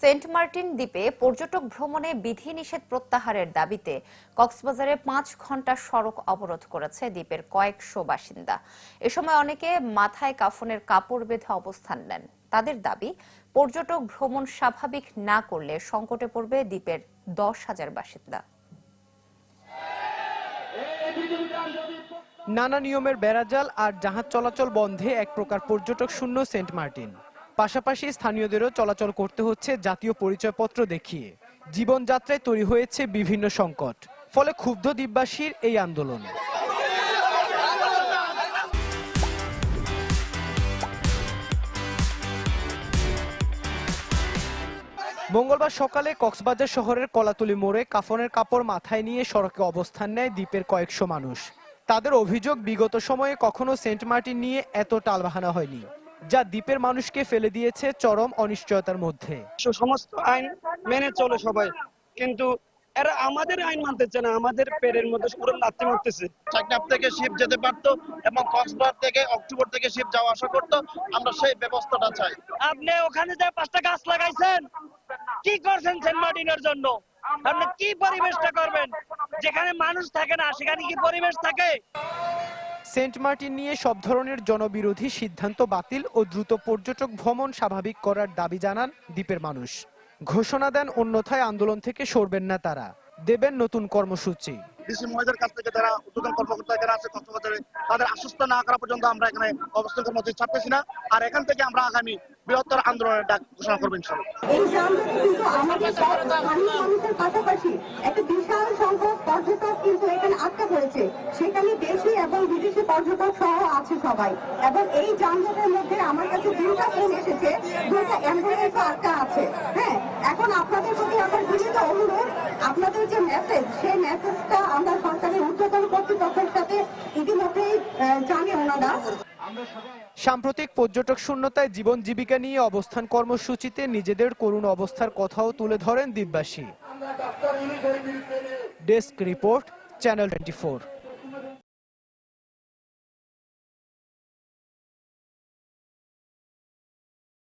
Saint Martin দ্বীপে পর্যটক ভ্রমণে বিধিনিষেধ প্রত্যাহারের দাবিতে কক্সবাজারে পাঁচ ঘণ্টা সড়ক অবরোধ করেছে দ্বীপের কয়েকশো বাসিন্দা। এ সময় অনেকে মাথায় কাফনের কাপড় বেঁধে অবস্থান নেন। তাদের দাবি, পর্যটক ভ্রমণ স্বাভাবিক না করলে সংকটে পড়বে দ্বীপের দশ হাজার বাসিন্দা। নানা নিয়মের বেড়াজাল আর জাহাজ চলাচল বন্ধে এক প্রকার পর্যটক শূন্য সেন্ট মার্টিন। পাশাপাশি স্থানীয়দেরও চলাচল করতে হচ্ছে জাতীয় পরিচয়পত্র দেখিয়ে। জীবনযাত্রায় তৈরি হয়েছে বিভিন্ন সংকট, ফলে ক্ষুব্ধ দ্বীপবাসীর এই আন্দোলন। মঙ্গলবার সকালে কক্সবাজার শহরের কলাতুলি মোড়ে কাফনের কাপড় মাথায় নিয়ে সড়কে অবস্থান নেয় দ্বীপের কয়েকশো মানুষ। তাদের অভিযোগ, বিগত সময়ে কখনো সেন্ট মার্টিন নিয়ে এত টালবাহানা হয়নি। যা দ্বীপের মানুষকে ফেলে দিয়েছে চরম অনিশ্চয়তার মধ্যে। সমস্ত আইন মেনে চলে সবাই। কিন্তু এরা আমাদের আইন মানতেছে না আমাদের পেরের মধ্যে পুরো লাত্তি মারতেছে। চাকনাপ থেকে শিপ যেতে পারতো এবং কক্সবাজার থেকে অক্টোবর থেকে শিপ যাওয়া আসা করতো আমরা সেই ব্যবস্থাটা চাই। আপনি ওখানে যে পাঁচটা গাছ লাগাইছেন কি করছেন সেন্ট মার্টিনের জন্য? আপনি কি পরিবেশটা করবেন? যেখানে মানুষ থাকে না সেখানে কি পরিবেশ থাকে? সেন্ট মার্টিন নিয়ে সব ধরনের জনবিরোধী সিদ্ধান্ত বাতিল ও দ্রুত পর্যটক ভ্রমণ স্বাভাবিক করার দাবি জানান দ্বীপের মানুষ। ঘোষণা দেন অন্যথায় আন্দোলন থেকে সরবেন না তারা। দেবেন নতুন কর্মসূচি। ডিসি মহিলার কাছ থেকে যারা উদ্যোগন কর্মকর্তা যারা আছে কক্সবাজারে তাদের আশ্বস্ত না করা পর্যন্ত আমরা এখানে অবস্থান কর্মসূচি ছাড়তেছি না। আর এখান থেকে আমরা আগামী বৃহত্তর আন্দোলনের ডাক ঘোষণা করব ইনশাল্লাহ এই যানজট কিন্তু আমাদের স্থানীয় মানুষের পাশাপাশি একটা বিশাল সংখ্যক পর্যটক কিন্তু পড়েছে সেখানে দেশি এবং বিদেশি পর্যটক সহ আছে সবাই। এবং এই যানজটের মধ্যে আমার কাছে দুইটা ফোন এসেছে, দুইটা অ্যাম্বুলেন্স আটকা আছে। হ্যাঁ এখন আপনাদের প্রতি আমার বিনীত অনুরোধ, আপনাদের যে মেসেজ সেই মেসেজটা আমরা সরকারের ঊর্ধ্বতন কর্তৃপক্ষের সাথে ইতিমধ্যেই জানি ওনারা। সাম্প্রতিক পর্যটক শূন্যতায় জীবন জীবিকা নিয়ে অবস্থান কর্মসূচিতে নিজেদের করুণ অবস্থার কথাও তুলে ধরেন দ্বীপবাসী desk report channel twenty four